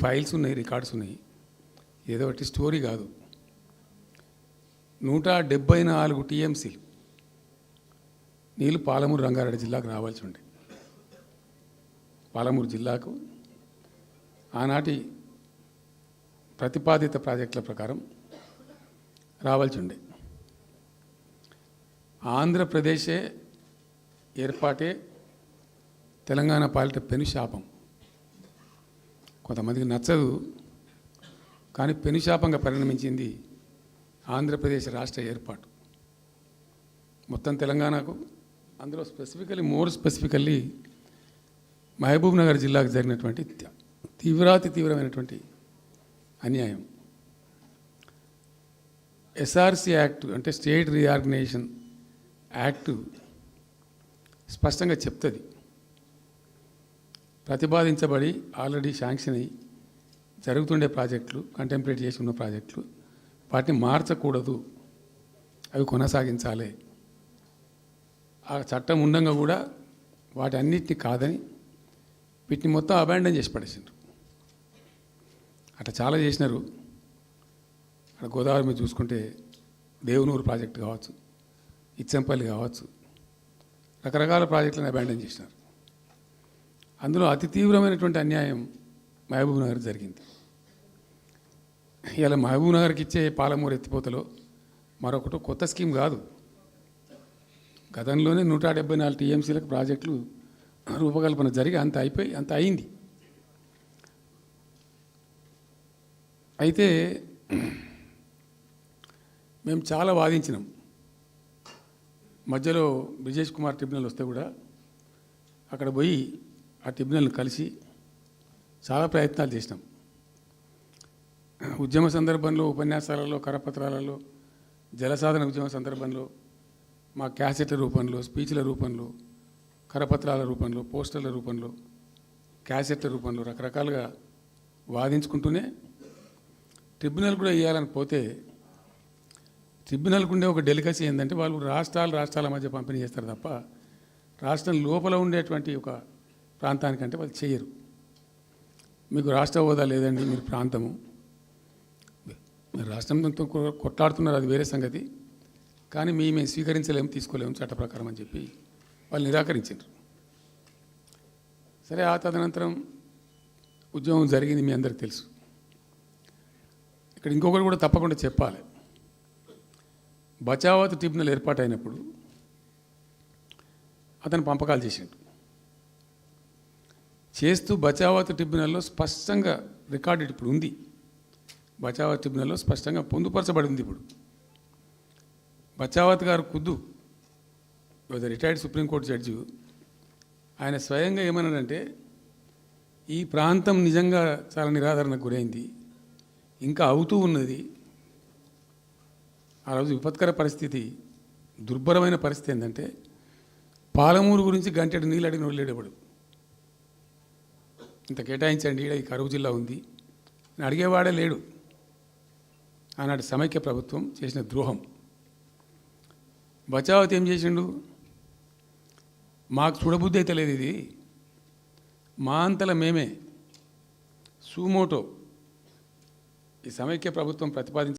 Files ఉన్నాయి records ఉన్నాయి. ఏదో ఒకటి స్టోరీ కాదు. నూట డెబ్బై నాలుగు టీఎంసీలు నీళ్ళు పాలమూరు రంగారెడ్డి జిల్లాకు రావాల్సి ఉండే. పాలమూరు జిల్లాకు ఆనాటి ప్రతిపాదిత ప్రాజెక్టుల ప్రకారం రావాల్సి ఉండే. ఆంధ్రప్రదేశే ఏర్పాటే తెలంగాణ పాలిట పెను శాపం. కొంతమందికి నచ్చదు కానీ పెనుశాపంగా పరిణమించింది ఆంధ్రప్రదేశ్ రాష్ట్ర ఏర్పాటు. మొత్తం తెలంగాణకు అందులో specifically more specifically Mahabubnagar జిల్లాకు జరిగినటువంటి తీవ్రాతి తీవ్రమైనటువంటి అన్యాయం. ఎస్ఆర్సి యాక్ట్ అంటే స్టేట్ రీఆర్గనైజేషన్ యాక్టు స్పష్టంగా చెప్తుంది. ప్రతిపాదించబడి ఆల్రెడీ శాంక్షన్ అయ్యి జరుగుతుండే ప్రాజెక్టులు కంటెంప్లేట్ చేసి ఉన్న ప్రాజెక్టులు వాటిని మార్చకూడదు. అవి కొనసాగించాలి. ఆ చట్టం ఉండంగా కూడా వాటి అన్నిటిని కాదని వీటిని మొత్తం అబాండన్ చేసి పడేసిండ్రు. అట్లా చాలా చేసినారు. అక్కడ గోదావరి మీద చూసుకుంటే దేవునూరు ప్రాజెక్టు కావచ్చు ఇచ్చంపల్లి కావచ్చు రకరకాల ప్రాజెక్టులను అబాండన్ చేసినారు. అందులో అతి తీవ్రమైనటువంటి అన్యాయం మహబూబ్ నగర్ జరిగింది. ఇలా మహబూబ్ నగర్కి ఇచ్చే పాలమూరు ఎత్తిపోతలో మరొకటి కొత్త స్కీమ్ కాదు. గతంలోనే నూట డెబ్బై నాలుగు టీఎంసీలకు ప్రాజెక్టులు రూపకల్పన జరిగి అంత అయిపోయి అంత అయింది. అయితే మేము చాలా వాదించినాం. మధ్యలో బ్రిజేష్ కుమార్ ట్రిబ్యునల్ వస్తే కూడా అక్కడ పోయి ఆ ట్రిబ్యునల్ని కలిసి చాలా ప్రయత్నాలు చేసినాం. ఉద్యమ సందర్భంలో ఉపన్యాసాలలో కరపత్రాలలో జలసాధన ఉద్యమ సందర్భంలో మా క్యాసెట్ల రూపంలో స్పీచ్ల రూపంలో కరపత్రాల రూపంలో పోస్టర్ల రూపంలో క్యాసెట్ల రూపంలో రకరకాలుగా వాదించుకుంటూనే ట్రిబ్యునల్ కూడా ఇవ్వాలని పోతే ట్రిబ్యునల్కి ఉండే ఒక డెలికసీ ఏంటంటే వాళ్ళు రాష్ట్రాలు రాష్ట్రాల మధ్య పంపిణీ చేస్తారు తప్ప రాష్ట్రం లోపల ఉండేటువంటి ఒక ప్రాంతానికంటే వాళ్ళు చేయరు. మీకు రాష్ట్ర హోదా లేదండి మీరు ప్రాంతము. మీరు రాష్ట్రంతో కొట్లాడుతున్నారు అది వేరే సంగతి. కానీ మీ మేము స్వీకరించలేము తీసుకోలేము చట్ట ప్రకారం అని చెప్పి వాళ్ళు నిరాకరించారు సరే ఆ తదనంతరం ఉద్యమం జరిగింది మీ అందరికి తెలుసు. ఇక్కడ ఇంకొకటి కూడా తప్పకుండా చెప్పాలి. బచావత్ ట్రిబ్యునల్ ఏర్పాటైనప్పుడు అతను పంపకాలు చేసిండు. చేస్తూ బచావత్ ట్రిబ్యునల్లో స్పష్టంగా రికార్డెడ్ ఇప్పుడు ఉంది. బచావత్ ట్రిబ్యునల్లో స్పష్టంగా పొందుపరచబడింది ఇప్పుడు. బచావత్ గారు ఖుద్దు రిటైర్డ్ సుప్రీంకోర్టు జడ్జి ఆయన స్వయంగా ఏమన్నాడంటే ఈ ప్రాంతం నిజంగా చాలా నిరాదరణకు గురైంది ఇంకా అవుతూ ఉన్నది. ఆ రోజు విపత్కర పరిస్థితి దుర్భరమైన పరిస్థితి ఏంటంటే పాలమూరు గురించి గంటెడు నీళ్ళు అడిగిన వెళ్ళేటప్పుడు ఇంత కేటాయించండి ఈ కరువు జిల్లా ఉంది. అడిగేవాడే లేడు. ఆనాటి సమైక్య ప్రభుత్వం చేసిన ద్రోహం. బచావత్ ఏం చేసిండు? మాకు చూడబుద్ధి అయితే లేదు ఇది. మా అంతల మేమే. సూమోటో. ఈ సమైక్య ప్రభుత్వం ప్రతిపాదించిన